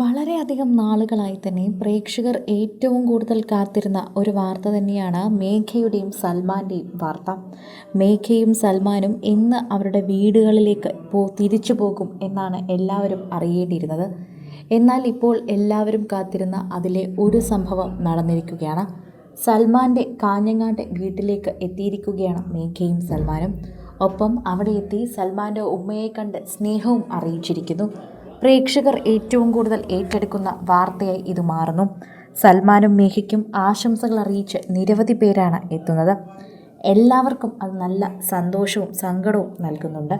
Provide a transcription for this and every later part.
വളരെയധികം നാളുകളായി തന്നെ പ്രേക്ഷകർ ഏറ്റവും കൂടുതൽ കാത്തിരുന്ന ഒരു വാർത്ത തന്നെയാണ് മേഘയുടെയും സൽമാന്റെയും വാർത്ത. മേഘയും സൽമാനും ഇന്ന് അവരുടെ വീടുകളിലേക്ക് പോ തിരിച്ചു പോകും എന്നാണ് എല്ലാവരും അറിയേണ്ടിയിരുന്നത്. എന്നാൽ ഇപ്പോൾ എല്ലാവരും കാത്തിരുന്ന അതിലെ ഒരു സംഭവം നടന്നിരിക്കുകയാണ്. സൽമാന്റെ കാഞ്ഞങ്ങാട്ടെ വീട്ടിലേക്ക് എത്തിയിരിക്കുകയാണ് മേഘയും സൽമാനും. ഒപ്പം അവിടെ എത്തി സൽമാന്റെ ഉമ്മയെ കണ്ട് സ്നേഹവും അറിയിച്ചിരിക്കുന്നു. പ്രേക്ഷകർ ഏറ്റവും കൂടുതൽ ഏറ്റെടുക്കുന്ന വാർത്തയായി ഇത് മാറുന്നു. സൽമാനും മേഹിക്കും ആശംസകൾ അറിയിച്ച് നിരവധി പേരാണ് എത്തുന്നത്. എല്ലാവർക്കും അത് നല്ല സന്തോഷവും സങ്കടവും നൽകുന്നുണ്ട്.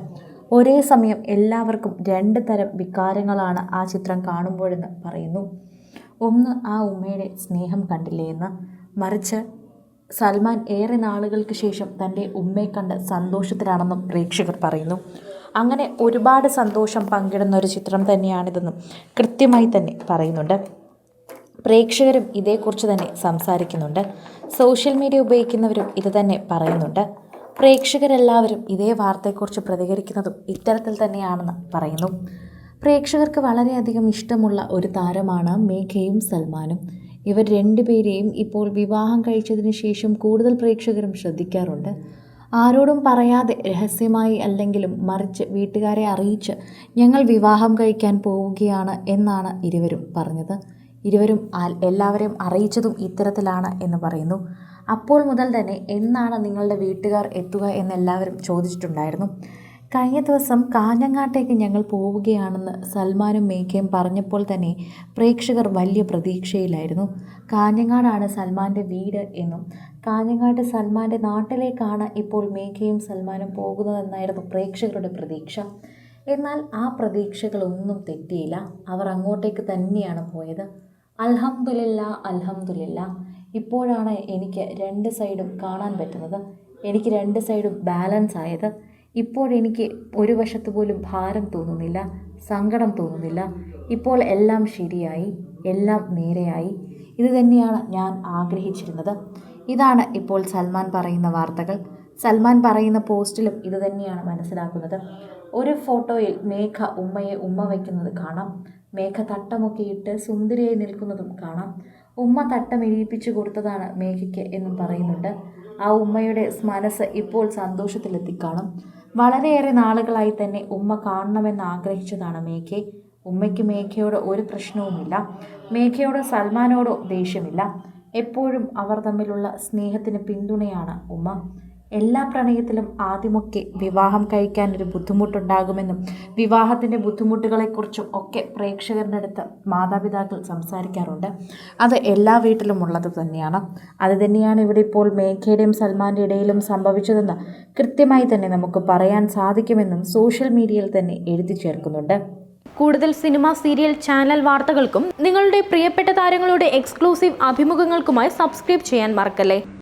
ഒരേ സമയം എല്ലാവർക്കും രണ്ട് തരം വികാരങ്ങളാണ് ആ ചിത്രം കാണുമ്പോഴെന്ന് പറയുന്നു. ഒന്ന് ആ ഉമ്മയുടെ സ്നേഹം കണ്ടില്ലേ എന്ന്. മറിച്ച് സൽമാൻ ഏറെ നാളുകൾക്ക് ശേഷം തന്റെ ഉമ്മയെ കണ്ട് സന്തോഷത്തിലാണെന്നും പ്രേക്ഷകർ പറയുന്നു. അങ്ങനെ ഒരുപാട് സന്തോഷം പങ്കിടുന്ന ഒരു ചിത്രം തന്നെയാണിതെന്നും കൃത്യമായി തന്നെ പറയുന്നുണ്ട്. പ്രേക്ഷകരും ഇതേക്കുറിച്ച് തന്നെ സംസാരിക്കുന്നുണ്ട്. സോഷ്യൽ മീഡിയ ഉപയോഗിക്കുന്നവരും ഇത് തന്നെ പറയുന്നുണ്ട്. പ്രേക്ഷകരെല്ലാവരും ഇതേ വാർത്തയെക്കുറിച്ച് പ്രതികരിക്കുന്നതും ഇത്തരത്തിൽ തന്നെയാണെന്ന് പറയുന്നു. പ്രേക്ഷകർക്ക് വളരെയധികം ഇഷ്ടമുള്ള ഒരു താരമാണ് മേഘയും സൽമാനും. ഇവർ രണ്ടുപേരെയും ഇപ്പോൾ വിവാഹം കഴിച്ചതിന് ശേഷം കൂടുതൽ പ്രേക്ഷകരും ശ്രദ്ധിക്കാറുണ്ട്. ആരോടും പറയാതെ രഹസ്യമായി അല്ലെങ്കിലും മറിച്ച് വീട്ടുകാരെ അറിയിച്ച് ഞങ്ങൾ വിവാഹം കഴിക്കാൻ പോവുകയാണ് എന്നാണ് ഇരുവരും പറഞ്ഞത്. ഇരുവരും എല്ലാവരെയും അറിയിച്ചതും ഇത്തരത്തിലാണ് എന്ന് പറയുന്നു. അപ്പോൾ മുതൽ തന്നെ എന്നാണ് നിങ്ങളുടെ വീട്ടുകാർ എത്തുക എന്നെല്ലാവരും ചോദിച്ചിട്ടുണ്ടായിരുന്നു. കഴിഞ്ഞ ദിവസം കാഞ്ഞങ്ങാട്ടേക്ക് ഞങ്ങൾ പോവുകയാണെന്ന് സൽമാനും മേഘയും പറഞ്ഞപ്പോൾ തന്നെ പ്രേക്ഷകർ വലിയ പ്രതീക്ഷയിലായിരുന്നു. കാഞ്ഞങ്ങാടാണ് സൽമാന്റെ വീട് എന്നും കാഞ്ഞങ്ങാട്ട് സൽമാന്റെ നാട്ടിലേക്കാണ് ഇപ്പോൾ മേഘയും സൽമാനും പോകുന്നതെന്നായിരുന്നു പ്രേക്ഷകരുടെ പ്രതീക്ഷ. എന്നാൽ ആ പ്രതീക്ഷകളൊന്നും തെറ്റിയില്ല. അവർ അങ്ങോട്ടേക്ക് തന്നെയാണ് പോയത്. അൽഹംദുലില്ല അൽഹംദുലില്ല. ഇപ്പോഴാണ് എനിക്ക് രണ്ട് സൈഡും കാണാൻ പറ്റുന്നത്. എനിക്ക് രണ്ട് സൈഡും ബാലൻസ് ആയത്. ഇപ്പോഴെനിക്ക് ഒരു വശത്ത് പോലും ഭാരം തോന്നുന്നില്ല സങ്കടം തോന്നുന്നില്ല. ഇപ്പോൾ എല്ലാം ശരിയായി എല്ലാം നേരെയായി. ഇത് തന്നെയാണ് ഞാൻ ആഗ്രഹിച്ചിരുന്നത്. ഇതാണ് ഇപ്പോൾ സൽമാൻ പറയുന്ന വാർത്തകൾ. സൽമാൻ പറയുന്ന പോസ്റ്റിലും ഇത് തന്നെയാണ് മനസ്സിലാക്കുന്നത്. ഒരു ഫോട്ടോയിൽ മേഘ ഉമ്മയെ ഉമ്മ വയ്ക്കുന്നത് കാണാം. മേഘ തട്ടമൊക്കെ ഇട്ട് സുന്ദരിയായി നിൽക്കുന്നതും കാണാം. ഉമ്മ തട്ടം എഴുതിപ്പിച്ചു കൊടുത്തതാണ് മേഘയ്ക്ക് എന്നും പറയുന്നുണ്ട്. ആ ഉമ്മയുടെ മനസ്സ് ഇപ്പോൾ സന്തോഷത്തിലെത്തിക്കാണും വളരെയേറെ നാളുകളായി തന്നെ ഉമ്മ കാണണമെന്ന് ആഗ്രഹിച്ചതാണ് മേഘെ. ഉമ്മയ്ക്ക് മേഘയോട് ഒരു പ്രശ്നവുമില്ല. മേഘയോട് സൽമാനോടോ ദേഷ്യമില്ല. എപ്പോഴും അവർ തമ്മിലുള്ള സ്നേഹത്തിന് പിന്തുണയാണ് ഉമ്മ. എല്ലാ പ്രണയത്തിലും ആദ്യമൊക്കെ വിവാഹം കഴിക്കാൻ ഒരു ബുദ്ധിമുട്ടുണ്ടാകുമെന്നും വിവാഹത്തിന്റെ ബുദ്ധിമുട്ടുകളെക്കുറിച്ചും ഒക്കെ പ്രേക്ഷകരുടെ അടുത്ത് മാതാപിതാക്കൾ സംസാരിക്കാറുണ്ട്. അത് എല്ലാ വീട്ടിലും ഉള്ളത് തന്നെയാണ്. അത് തന്നെയാണ് ഇവിടെ ഇപ്പോൾ മേഘയുടെയും സൽമാന്റെ ഇടയിലും സംഭവിച്ചതെന്ന് കൃത്യമായി തന്നെ നമുക്ക് പറയാൻ സാധിക്കുമെന്നും സോഷ്യൽ മീഡിയയിൽ തന്നെ എഴുതി ചേർക്കുന്നുണ്ട്. കൂടുതൽ സിനിമ സീരിയൽ ചാനൽ വാർത്തകൾക്കും നിങ്ങളുടെ പ്രിയപ്പെട്ട താരങ്ങളുടെ എക്സ്ക്ലൂസീവ് അഭിമുഖങ്ങൾക്കുമായി സബ്സ്ക്രൈബ് ചെയ്യാൻ മറക്കല്ലേ?